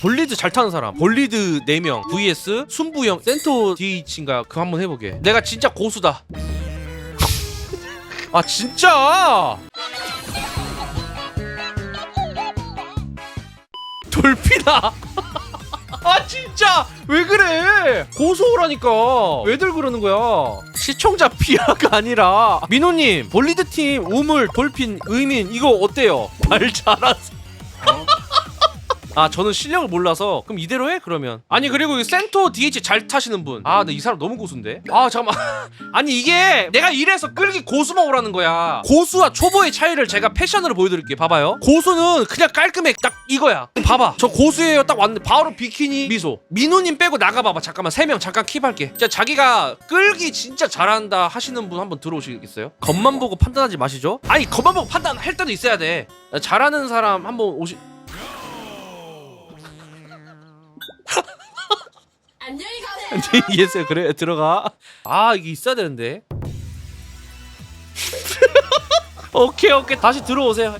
볼리드 잘 타는 사람. 볼리드 4명 vs 순부형 센터 DH인가? 그거 한번 해보게. 내가 진짜 고수다. 아 진짜? 돌피다 아 진짜? 왜 그래? 고소라니까. 왜들 그러는 거야? 시청자 피아가 아니라. 민호님 볼리드 팀 우물 돌핀 의민 이거 어때요? 말 잘하세요 아 저는 실력을 몰라서 그럼 이대로 해? 그러면. 아니 그리고 이 센터 DH 잘 타시는 분아 근데 이 사람 너무 고수인데? 아 잠깐만. 아니 이게 내가 이래서 끌기 고수만 오라는 거야. 고수와 초보의 차이를 제가 패션으로 보여드릴게요. 봐봐요. 고수는 그냥 깔끔해. 딱 이거야. 봐봐. 저 고수예요. 딱 왔는데 바로 비키니 미소. 민우님 빼고 나가봐봐. 잠깐만. 세 명 잠깐 킵할게. 진짜 자기가 끌기 진짜 잘한다 하시는 분 한번 들어오시겠어요? 겉만 보고 판단하지 마시죠. 아니 겉만 보고 판단할 때도 있어야 돼. 잘하는 사람 한번 오시 안녕히 계세요. 그래 들어가. 아 이게 있어야 되는데. 오케이 오케이 다시 들어오세요.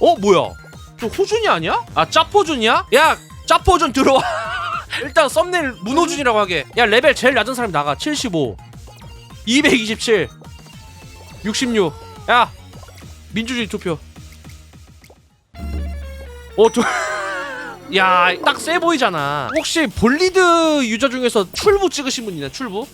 어, 뭐야? 저 호준이 아니야? 아 짜포준이야? 야 짜포준 들어와. 일단 썸네일 문호준이라고 하게. 야 레벨 제일 낮은 사람이 나가. 75, 227, 66. 야 민주주의 투표. 어 저. 야, 딱 세 보이잖아. 혹시 볼리드 유저 중에서 출부 찍으신 분 있나요? 출부?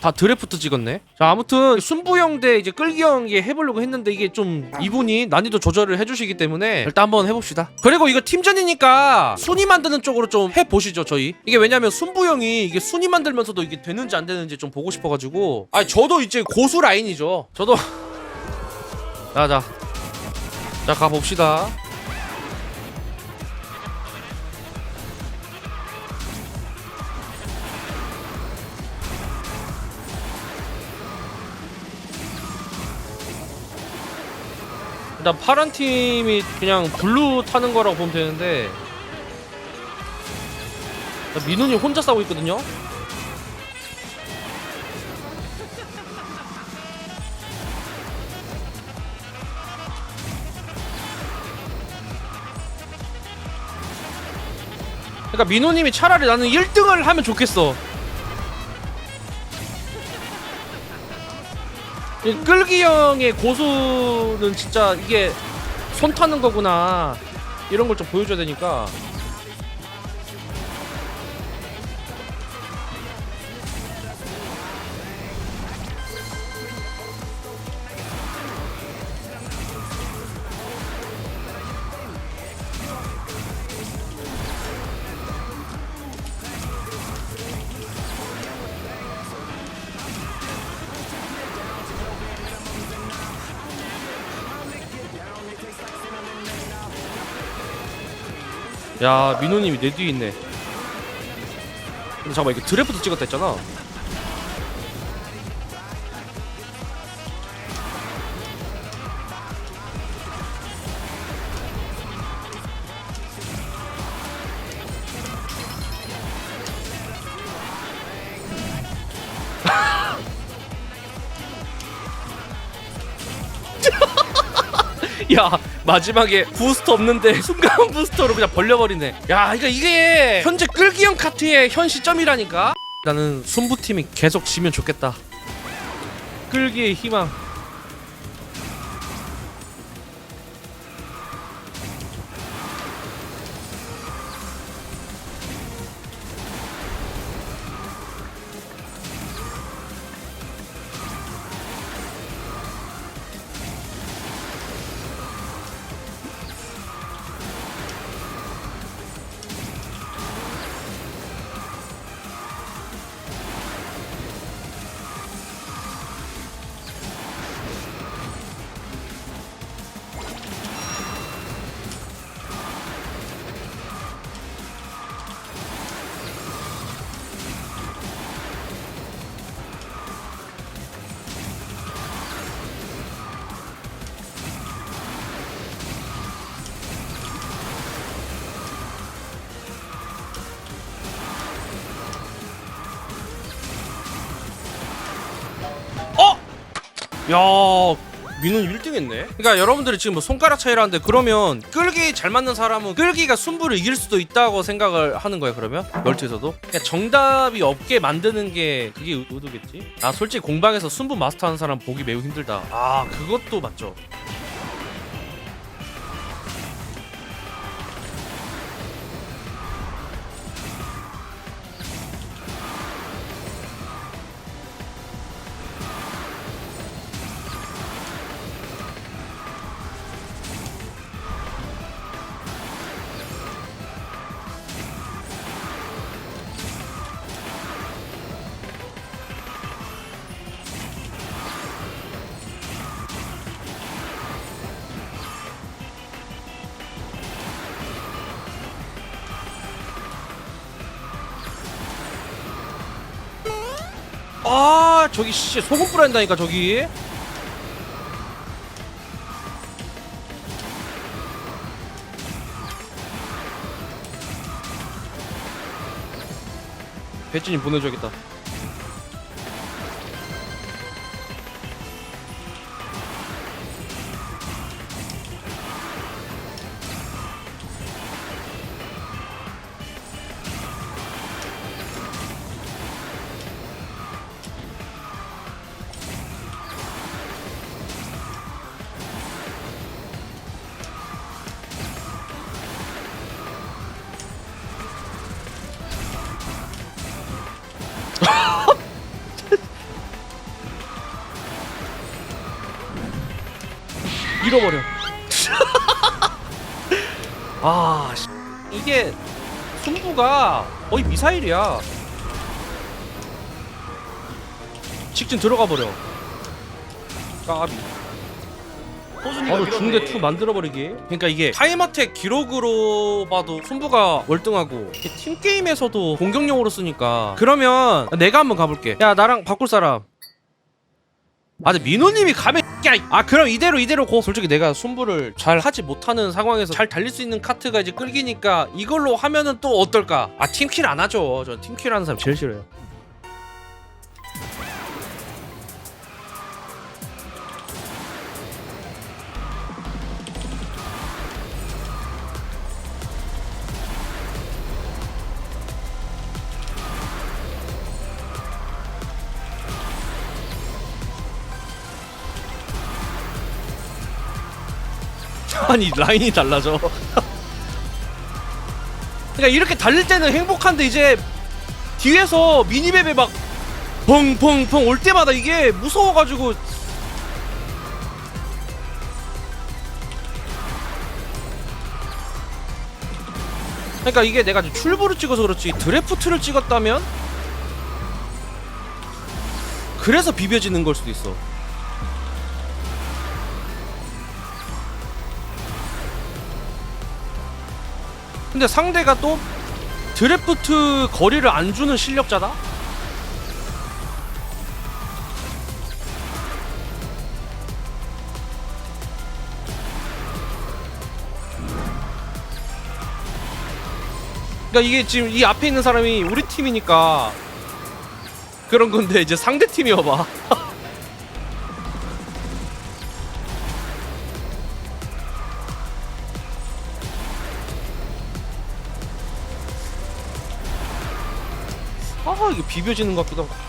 다 드래프트 찍었네. 자, 아무튼 순부형 대 이제 끌기형 이 해보려고 했는데 이게 좀 이분이 난이도 조절을 해주시기 때문에 일단 한번 해봅시다. 그리고 이거 팀전이니까 순위 만드는 쪽으로 좀 해보시죠, 저희. 이게 왜냐면 순부형이 이게 순위 만들면서도 이게 되는지 안 되는지 좀 보고 싶어가지고. 아, 저도 이제 고수 라인이죠. 저도. 자, 자. 자, 가봅시다. 일단 파란 팀이 그냥 블루 타는 거라고 보면 되는데 민훈이 혼자 싸우고 있거든요. 그러니까 민호님이 차라리 나는 1등을 하면 좋겠어. 끌기 형의 고수는 진짜 이게 손 타는 거구나. 이런 걸 좀 보여줘야 되니까 야 민호님이 내 뒤에 있네. 근데 잠깐만 이거 드래프트 찍었다 했잖아. 야 마지막에 부스터 없는데 순간 부스터로 그냥 벌려버리네. 야 그러니까 이게 현재 끌기형 카트의 현 시점이라니까? 나는 순부팀이 계속 지면 좋겠다. 끌기의 희망 야 민훈 1등 했네. 그러니까 여러분들이 지금 뭐 손가락 차이라는데 그러면 끌기 잘 맞는 사람은 끌기가 순부를 이길 수도 있다고 생각을 하는 거야 그러면? 멀티에서도? 그러니까 정답이 없게 만드는 게 그게 의- 의도겠지? 아 솔직히 공방에서 순부 마스터하는 사람 보기 매우 힘들다. 아 그것도 맞죠. 저기 씨 소금 뿌려야 한다니까 저기. 배진이 보내줘야겠다. 잃어버려. 아, 씨. 이게 승부가 거의 미사일이야. 직진 들어가 버려. 까비. 호준이가 바로 중대 밀었네. 2 만들어 버리기. 그러니까 이게 타임어택 기록으로 봐도 승부가 월등하고 팀 게임에서도 공격용으로 쓰니까 그러면 내가 한번 가볼게. 야 나랑 바꿀 사람. 아, 근데 민호님이 가면 야, 아 그럼 이대로 이대로 고 솔직히 내가 승부를 잘 하지 못하는 상황에서 잘 달릴 수 있는 카트가 이제 끌기니까 이걸로 하면은 또 어떨까? 아 팀킬 안 하죠. 전 팀킬 하는 사람 제일 싫어요. 아니 라인이 달라져. 그러니까 이렇게 달릴 때는 행복한데 이제 뒤에서 미니맵에 막 펑펑펑 올 때마다 이게 무서워가지고 그러니까 이게 내가 출부를 찍어서 그렇지 드래프트를 찍었다면 그래서 비벼지는 걸 수도 있어. 근데 상대가 또 드래프트 거리를 안 주는 실력자다? 그러니까 이게 지금 이 앞에 있는 사람이 우리 팀이니까 그런 건데 이제 상대 팀이어봐. 아 이게 비벼지는 것 같기도 하고.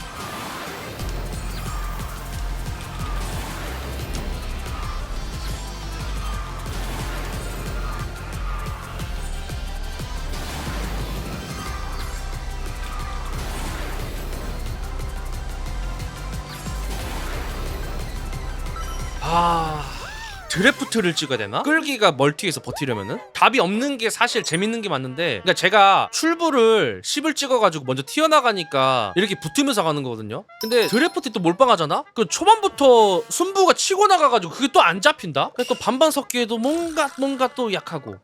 드래프트를 찍어야 되나? 끌기가 멀티에서 버티려면은 답이 없는 게 사실 재밌는 게 맞는데 그러니까 제가 출부를 10을 찍어가지고 먼저 튀어나가니까 이렇게 붙으면서 가는 거거든요 근데 드래프트 또 몰빵하잖아? 그 초반부터 순부가 치고 나가가지고 그게 또 안 잡힌다? 그래서 또 반반 섞기에도 뭔가 뭔가 또 약하고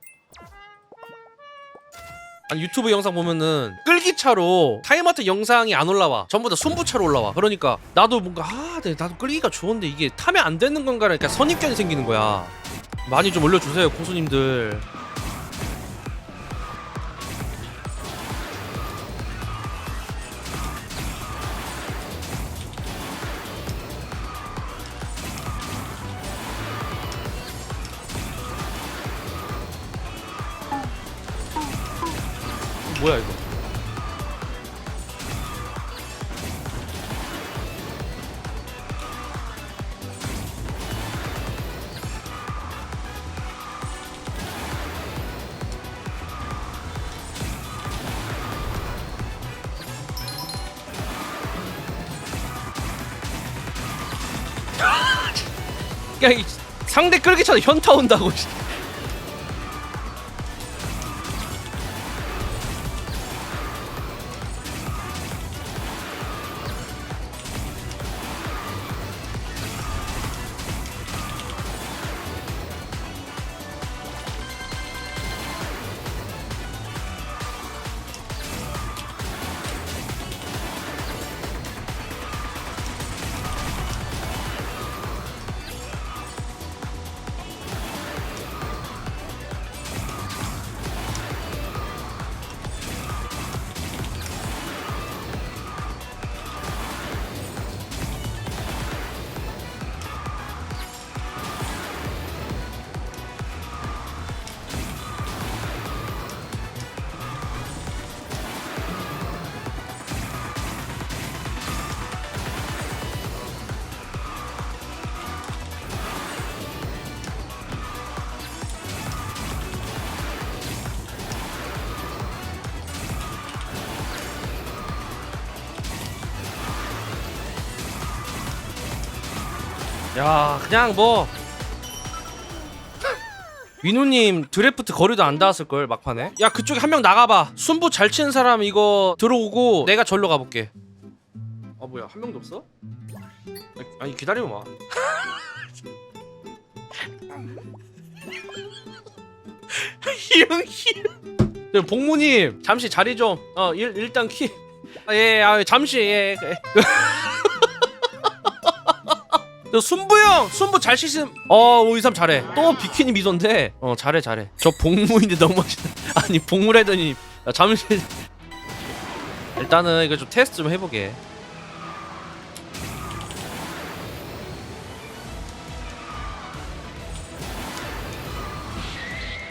아니 유튜브 영상 보면은 끌기차로 타임아트 영상이 안 올라와. 전부 다 손부차로 올라와. 그러니까 나도 뭔가 아 네, 나도 끌기가 좋은데 이게 타면 안 되는 건가 그러니까 선입견이 생기는 거야. 많이 좀 올려주세요 고수님들 상대 끌기 전에 현타 온다고. 야, 그냥 뭐 민우님 드래프트 거리도 안 닿았을 걸 막판에. 야, 그쪽에 한 명 나가봐. 순부 잘 치는 사람 이거 들어오고 내가 절로 가볼게. 아 뭐야, 한 명도 없어? 아니, 기다리면 와. 희영 희영. 복무님 잠시 자리 좀. 어 일, 일단 키. 아, 예, 아, 잠시 예. 예. 저 순부 형! 순부 잘 치신 어 오이삼 잘해. 또 비키니 미소인데. 어 잘해 잘해. 저 복무인데 너무 멋있다 아니 복무래더니. 야, 잠시 일단은 이거 좀 테스트 좀 해보게.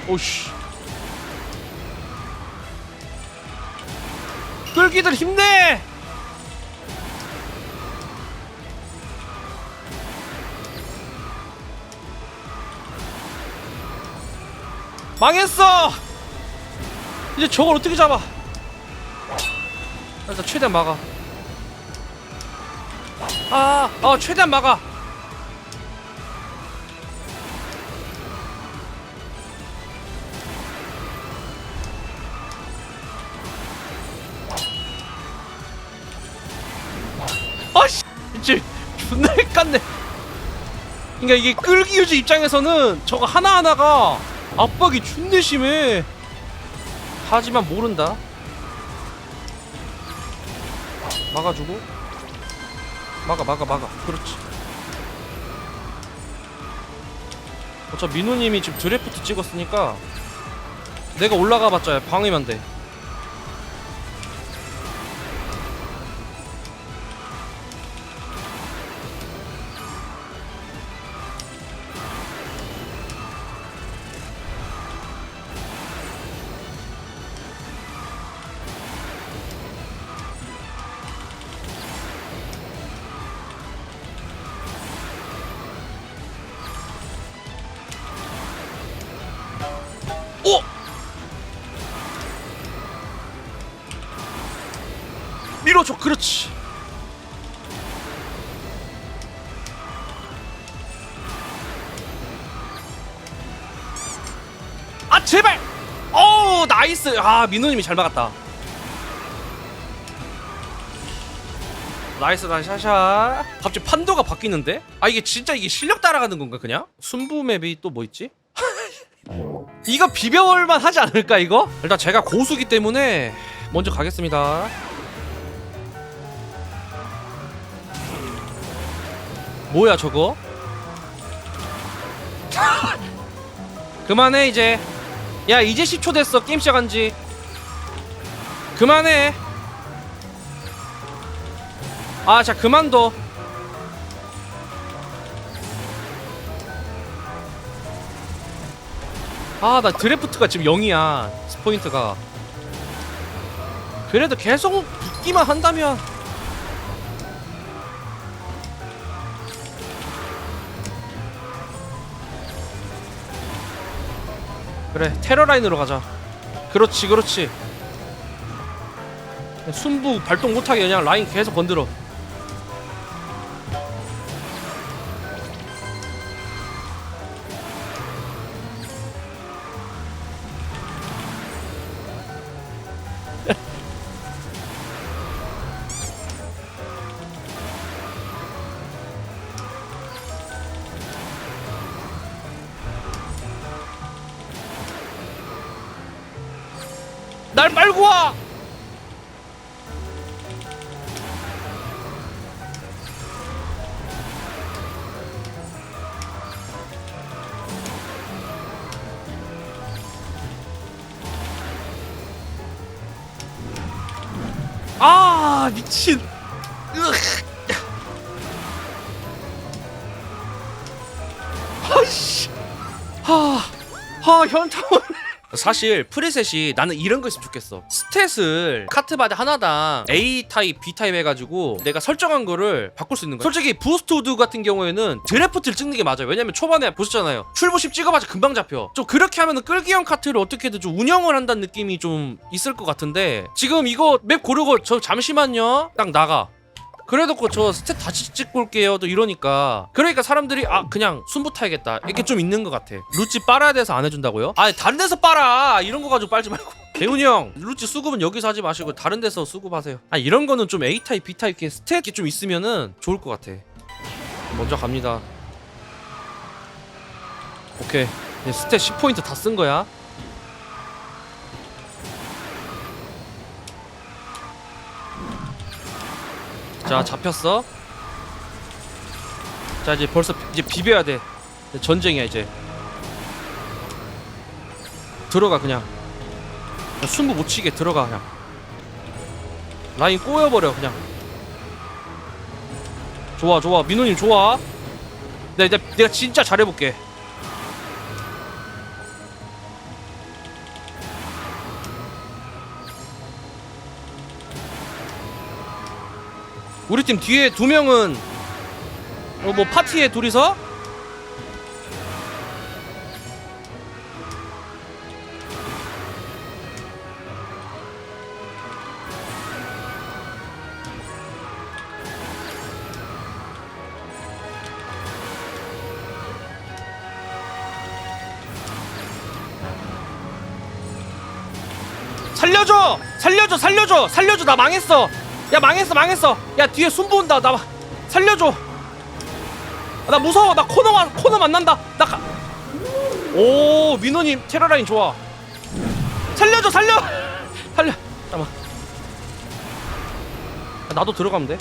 오씨. 끌기들 힘내 망했어! 이제 저걸 어떻게 잡아? 일단 최대한 막아. 아, 어, 최대한 막아. 아씨, 이제 존나 헷갈네. 그러니까 이게 끌기 유지 입장에서는 저거 하나 하나가 압박이 존내 심해. 하지만 모른다. 막아주고. 막아, 막아, 막아. 그렇지. 어차피 민우님이 지금 드래프트 찍었으니까 내가 올라가봤자 방해만 돼. 밀어줘, 그렇지. 아 제발! 어우 나이스! 아 민호님이 잘 막았다. 나이스 나이스 샤샤. 갑자기 판도가 바뀌는데? 아 이게 진짜 이게 실력 따라가는 건가 그냥? 순부 맵이 또 뭐 있지? 이거 비벼올만 하지 않을까 이거? 일단 제가 고수기 때문에 먼저 가겠습니다 뭐야 저거? 그만해 이제. 야 이제 10초 됐어. 게임 시작한지. 그만해. 아 자 그만둬. 아 나 드래프트가 지금 0이야. 스포인트가. 그래도 계속 붙기만 한다면 그래 테러 라인으로 가자. 그렇지 그렇지. 순부 발동 못하게 그냥 라인 계속 건드려 날 말고 와! 아 미친 으악. 아씨 하하 현타원 사실 프리셋이 나는 이런 거 있으면 좋겠어. 스탯을 카트바디 하나당 A 타입, B 타입 해가지고 내가 설정한 거를 바꿀 수 있는 거야. 솔직히 부스트 우드 같은 경우에는 드래프트를 찍는 게 맞아요. 왜냐면 초반에 보셨잖아요. 출보십 찍어봐서 금방 잡혀. 좀 그렇게 하면은 끌기형 카트를 어떻게든 좀 운영을 한다는 느낌이 좀 있을 것 같은데 지금 이거 맵 고르고 저 잠시만요. 딱 나가 그래놓고 저 스탯 다시 찍고 올게요. 또 이러니까. 그러니까 사람들이 아 그냥 순부 타야겠다. 이렇게 좀 있는 것 같아. 루찌 빨아야 돼서 안 해준다고요? 아 다른 데서 빨아! 이런 거 가지고 빨지 말고. 대훈이 형 루찌 수급은 여기서 하지 마시고 다른 데서 수급하세요. 아 이런 거는 좀 A 타입 B 타입 이렇게 스탯이 좀 있으면은 좋을 것 같아. 먼저 갑니다. 오케이. 스탯 10포인트 다 쓴 거야 자 잡혔어. 자 이제 벌써 비- 이제 비벼야 돼. 이제 전쟁이야 이제. 들어가 그냥. 야, 승부 못 치게 들어가 그냥. 라인 꼬여버려 그냥. 좋아 좋아. 민호님 좋아. 내가, 내가, 내가 진짜 잘해볼게 우리 팀 뒤에 두 명은 어, 뭐 파티에 둘이서 살려줘! 살려줘! 살려줘! 살려줘! 나 망했어! 야 망했어 망했어! 야 뒤에 순부 온다. 나 살려줘! 아, 나 무서워. 나 코너 와 코너 만난다. 나 가... 오 민호님 테러라인 좋아. 살려줘 살려! 살려. 잠깐만. 아, 나도 들어가면 돼?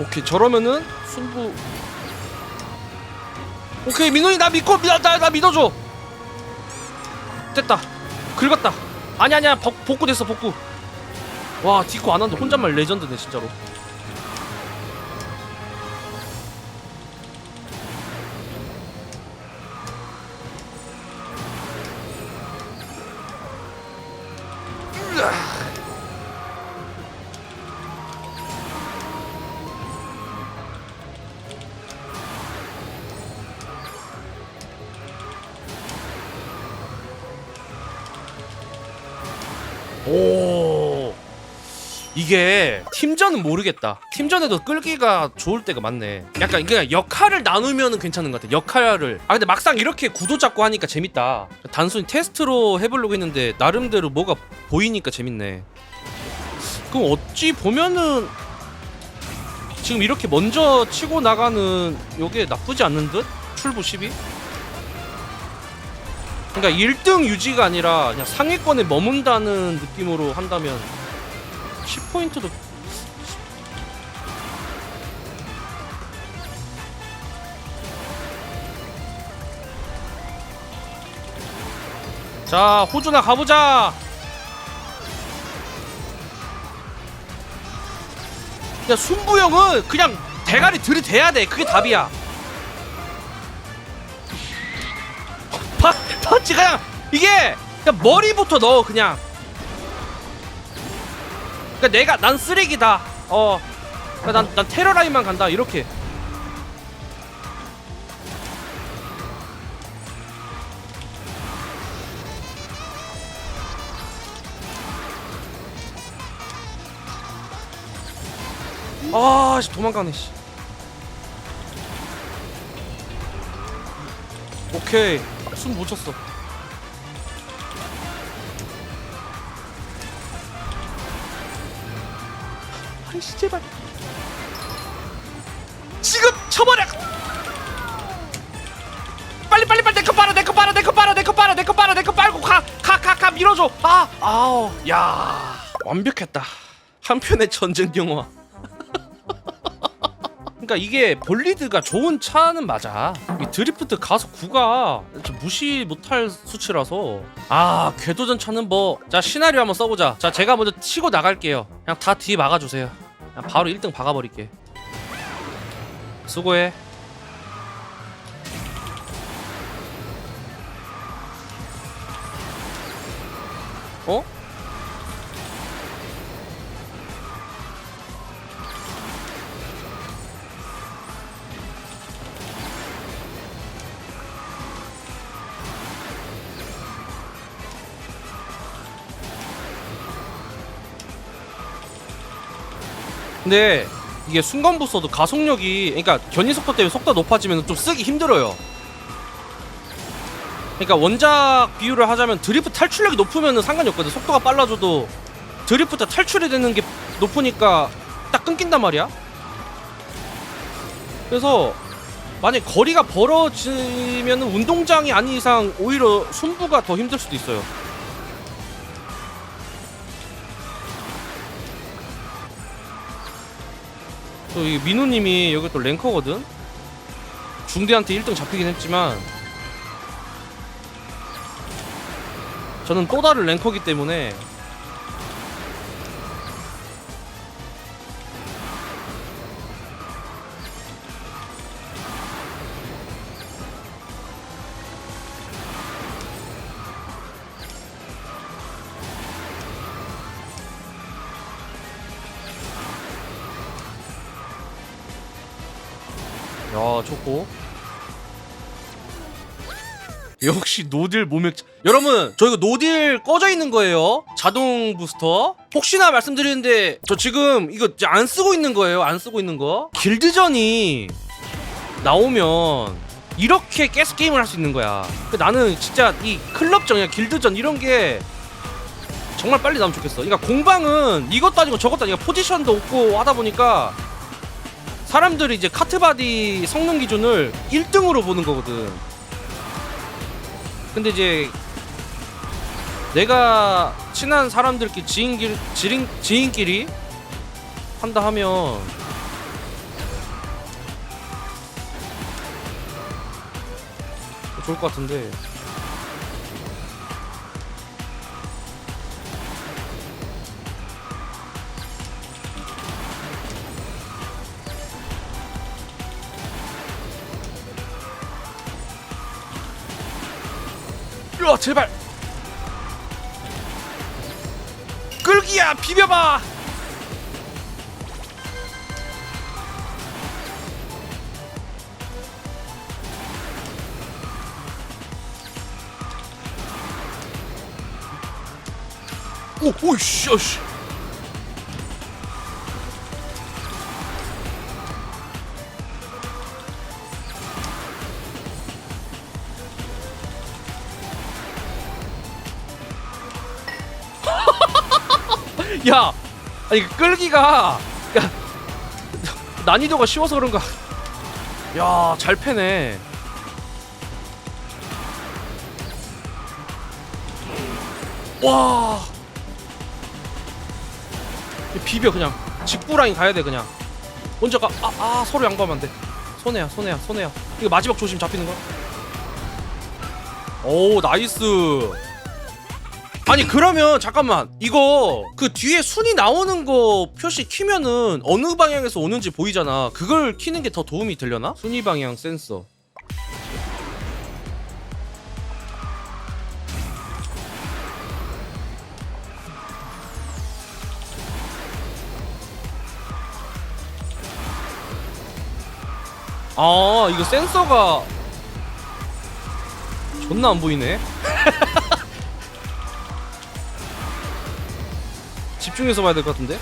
오케이 저러면은 순부. 오케이 민호이 나 믿고 나, 나, 나 믿어줘 됐다. 긁었다. 아니 아니야. 복, 복구 됐어 복구. 와 디코 안 한다 혼잣말 레전드네 진짜로 이게 팀전은 모르겠다. 팀전에도 끌기가 좋을 때가 많네. 약간 그냥 역할을 나누면은 괜찮은 것 같아 역할을. 아 근데 막상 이렇게 구도 잡고 하니까 재밌다. 단순히 테스트로 해보려고 했는데 나름대로 뭐가 보이니까 재밌네. 그럼 어찌 보면은 지금 이렇게 먼저 치고 나가는 요게 나쁘지 않는 듯? 출부 10이? 그러니까 1등 유지가 아니라 그냥 상위권에 머문다는 느낌으로 한다면 10포인트도 자 호주나 가보자. 야 순부 형은 그냥 대가리 들이대야 돼. 그게 답이야. 터치 그냥 이게 그냥 머리부터 넣어 그냥 그러니까 내가 난 쓰레기다 어 그러니까 난, 난 테러 라인만 간다 이렇게 아, 씨, 도망가네, 씨. 오케이. 숨 못 쳤어. 씨, 제발. 지금 쳐버려! 빨리 빨리 빨리 내거 빨아 내거 빨아 내거 빨아 내거 빨아 내거 빨아 내거 빨고 가가 가 가 밀어줘 아 아우 야 완벽했다 한편의 전쟁 영화 그러니까 이게 볼리드가 좋은 차는 맞아. 이 드리프트 가속 9가 무시 못할 수치라서 아 궤도전 차는 뭐 자 시나리오 한번 써보자. 자 제가 먼저 치고 나갈게요. 그냥 다뒤 막아주세요. 바로 1등 박아버릴게. 수고해. 근데 이게 순간 부서도 가속력이 그러니까 견인 속도 때문에 속도 높아지면 좀 쓰기 힘들어요. 그러니까 원작 비율을 하자면 드리프트 탈출력이 높으면 상관이 없거든. 속도가 빨라져도 드리프트 탈출이 되는 게 높으니까 딱 끊긴단 말이야. 그래서 만약 거리가 벌어지면 운동장이 아닌 이상 오히려 손부가 더 힘들 수도 있어요. 또이 민우님이 여기 또 랭커거든. 중대한테 1등 잡히긴 했지만 저는 또 다른 랭커기 때문에 야 좋고. 역시 노딜 모맥 여러분 저 이거 노딜 꺼져 있는 거예요. 자동 부스터. 혹시나 말씀드리는데 저 지금 이거 안 쓰고 있는 거예요. 안 쓰고 있는 거. 길드전이 나오면 이렇게 깨스 게임을 할 수 있는 거야. 그 나는 진짜 이 클럽전이야. 길드전 이런 게 정말 빨리 나오면 좋겠어. 그러니까 공방은 이것도 아니고 저것도 아니고 포지션도 없고 하다 보니까 사람들이 이제 카트바디 성능 기준을 1등으로 보는 거거든. 근데 이제 내가 친한 사람들끼리 지인끼리 지인, 지인끼리 한다 하면 좋을 것 같은데. 야 제발. 끌기야 비벼봐. 오 오이씨 야, 아니 그 끌기가 야 난이도가 쉬워서 그런가? 야, 잘 패네. 와, 이 비벼 그냥 직구 라인 가야 돼 그냥. 먼저 가. 아, 아 서로 양보하면 안 돼. 손해야, 손해야, 손해야. 이거 마지막 조심 잡히는 거. 오, 나이스. 아니 그러면 잠깐만. 이거 그 뒤에 순이 나오는 거 표시 키면은 어느 방향에서 오는지 보이잖아. 그걸 키는 게 더 도움이 되려나? 순위 방향 센서. 아 이거 센서가 존나 안 보이네. 집중해서 봐야 될 것 같은데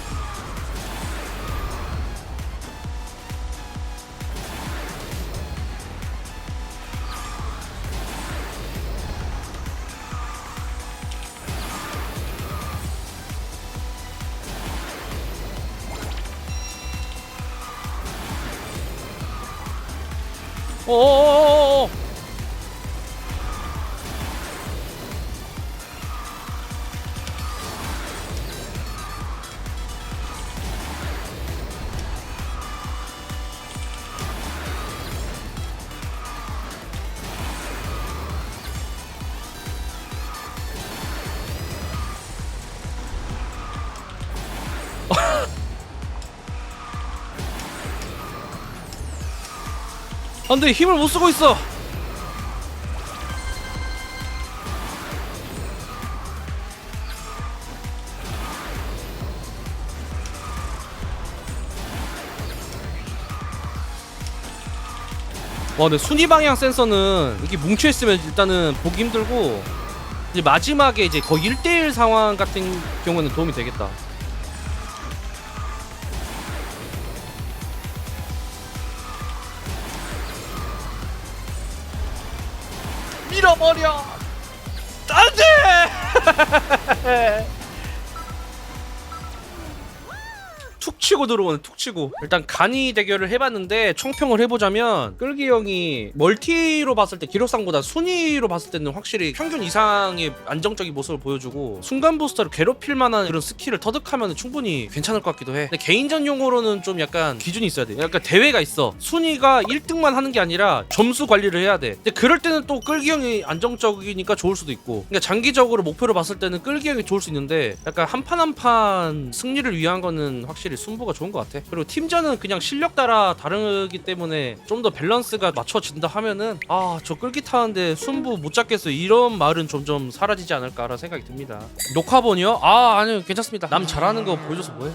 안돼 힘을 못 쓰고 있어. 와 근데 순위 방향 센서는 이렇게 뭉쳐 있으면 일단은 보기 힘들고 이제 마지막에 이제 거의 1대1 상황 같은 경우는 도움이 되겠다 버려. 안돼 치고 들어오네 툭 치고. 일단 간이 대결을 해봤는데 총평을 해보자면 끌기 형이 멀티로 봤을 때 기록상보다 순위로 봤을 때는 확실히 평균 이상의 안정적인 모습을 보여주고 순간 부스터를 괴롭힐 만한 그런 스킬을 터득하면 충분히 괜찮을 것 같기도 해. 근데 개인전 용어로는 좀 약간 기준이 있어야 돼. 약간 대회가 있어. 순위가 1등만 하는 게 아니라 점수 관리를 해야 돼. 근데 그럴 때는 또 끌기 형이 안정적이니까 좋을 수도 있고. 그러니까 장기적으로 목표로 봤을 때는 끌기 형이 좋을 수 있는데 약간 한 판 한 판 승리를 위한 거는 확실히 순 보가 좋은 것 같아. 그리고 팀전은 그냥 실력 따라 다르기 때문에 좀 더 밸런스가 맞춰진다 하면은 아 저 끌기 타는데 순부 못 잡겠어. 이런 말은 점점 사라지지 않을까라는 생각이 듭니다. 녹화본이요? 아 아니요. 괜찮습니다. 남 잘하는 거 보여줘서 뭐해